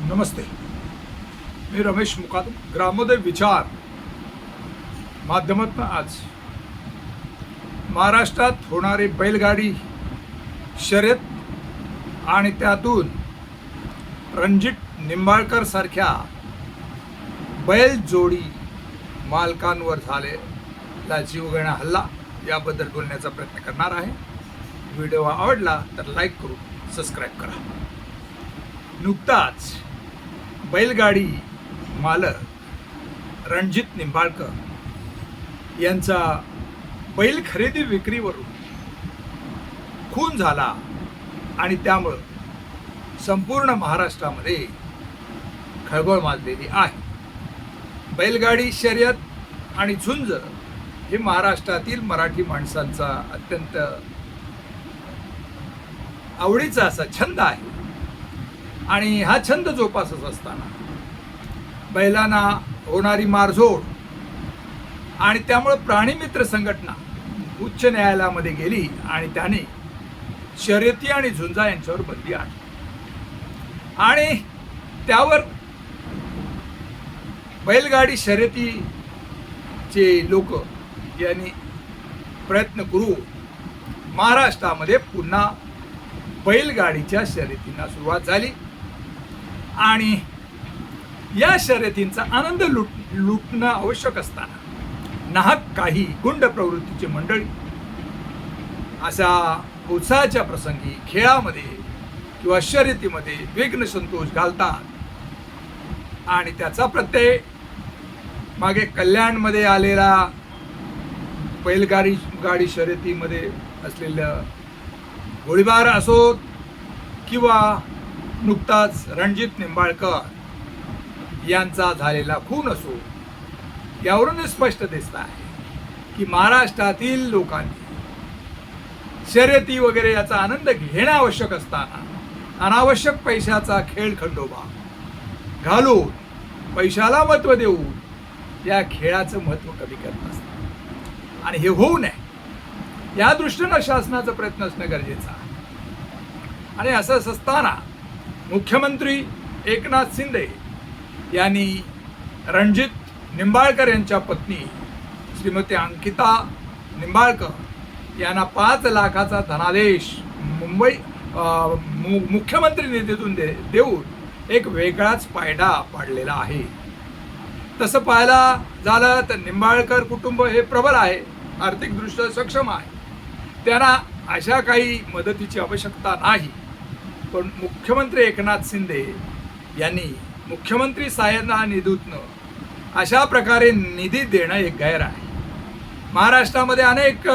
नमस्ते। मी रमेश मुकाद ग्रामोदय विचार माध्यमातून आज महाराष्ट्रात होणारी बैलगाडी शर्यत आणि त्यातून रणजित निंबाळकर सारख्या बैल जोडी मालकांवर झालेला जीवघेणा हल्ला याबद्दल बोलण्याचा प्रयत्न करणार आहे. व्हिडिओ आवडला तर लाईक करून सबस्क्राईब करा. नुकताच बैलगाडी मालक रणजित निंबाळकर यांचा बैल खरेदी विक्रीवरून खून झाला आणि त्यामुळं संपूर्ण महाराष्ट्रामध्ये खळबळ माजलेली आहे. बैलगाडी शर्यत आणि झुंज हे महाराष्ट्रातील मराठी माणसांचा अत्यंत आवडीचा असा छंद आहे. आणि हा छंद जोपासत असताना बैलांना होणारी मारझोड आणि त्यामुळं प्राणीमित्र संघटना उच्च न्यायालयामध्ये गेली आणि त्याने शर्यती आणि झुंजा यांच्यावर बंदी आणली. आणि त्यावर बैलगाडी शर्यतीचे लोक यांनी प्रयत्न करू महाराष्ट्रामध्ये पुन्हा बैलगाडीच्या शर्यतींना सुरुवात झाली. आणि या शर्यतींचा आनंद लुट लुटणं आवश्यक असताना नाहक काही गुंड प्रवृत्तीची मंडळी अशा उत्साहाच्या प्रसंगी खेळामध्ये किंवा शर्यतीमध्ये विघ्न संतोष घालतात. आणि त्याचा प्रत्यय मागे कल्याणमध्ये आलेला बैलगाडी गाडी शर्यतीमध्ये असलेलं गोळीबार असोत किंवा नुकताच रणजित निंबाळकर यांचा झालेला खून असो यावरून स्पष्ट दिसत आहे की महाराष्ट्रातील लोकांनी शर्यती वगैरे याचा आनंद घेणं आवश्यक असताना अनावश्यक पैशाचा खेळ खंडोबा घालून पैशाला महत्त्व देऊन या खेळाचं महत्त्व कमी करत असतं आणि हे होऊ नये या दृष्टीनं शासनाचा प्रयत्न असणं गरजेचं आहे. आणि असं असताना मुख्यमंत्री एकनाथ शिंदे यांनी रणजित निंबाळकर यांच्या पत्नी श्रीमती अंकिता निंबाळकर यांना पाच लाखाचा धनादेश मुंबई मु मुख्यमंत्री निधीतून दे देऊन एक वेगळाच पायडा पाडलेला आहे. तसं पाहायला झालं तर निंबाळकर कुटुंब हे प्रबल आहे आर्थिकदृष्ट्या सक्षम आहे. त्यांना अशा काही मदतीची आवश्यकता नाही. पण मुख्यमंत्री एकनाथ शिंदे यांनी मुख्यमंत्री सहाय्यता निधीतनं अशा प्रकारे निधी देणं एक गैर आहे. महाराष्ट्रामध्ये अनेक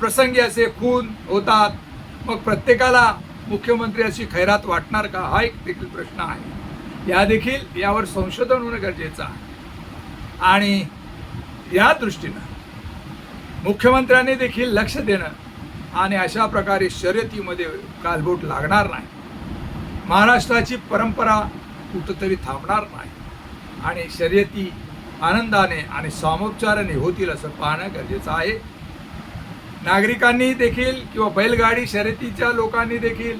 प्रसंगी असे खून होतात. मग प्रत्येकाला मुख्यमंत्री अशी खैरात वाटणार का? हा एक देखील प्रश्न आहे. या देखील यावर संशोधन होणं गरजेचं आहे. आणि या दृष्टीनं मुख्यमंत्र्यांनी देखील लक्ष देणं आणि अशा प्रकारे शर्यतीमध्ये कालबोट लागणार नाही. महाराष्ट्राची परंपरा कुठंतरी थांबणार नाही. आणि शर्यती आनंदाने आणि सामोपचाराने होतील असं पाहणं गरजेचं आहे. नागरिकांनी देखील किंवा बैलगाडी शर्यतीच्या लोकांनी देखील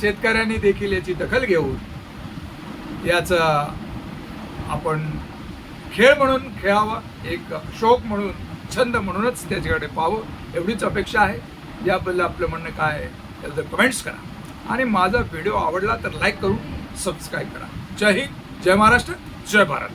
शेतकऱ्यांनी देखील याची दखल घेऊन याचं आपण खेळ म्हणून खेळावं एक शौक म्हणून छंद म्हणूनच त्याच्याकडे पाहावं एवढीच अपेक्षा आहे. याबद्दल आपलं म्हणणं काय आहे त्याचं कमेंट्स करा. आणि माझा व्हिडिओ आवडला तर लाईक करून सबस्क्राईब करा. जय हिंद जय महाराष्ट्र जय भारत.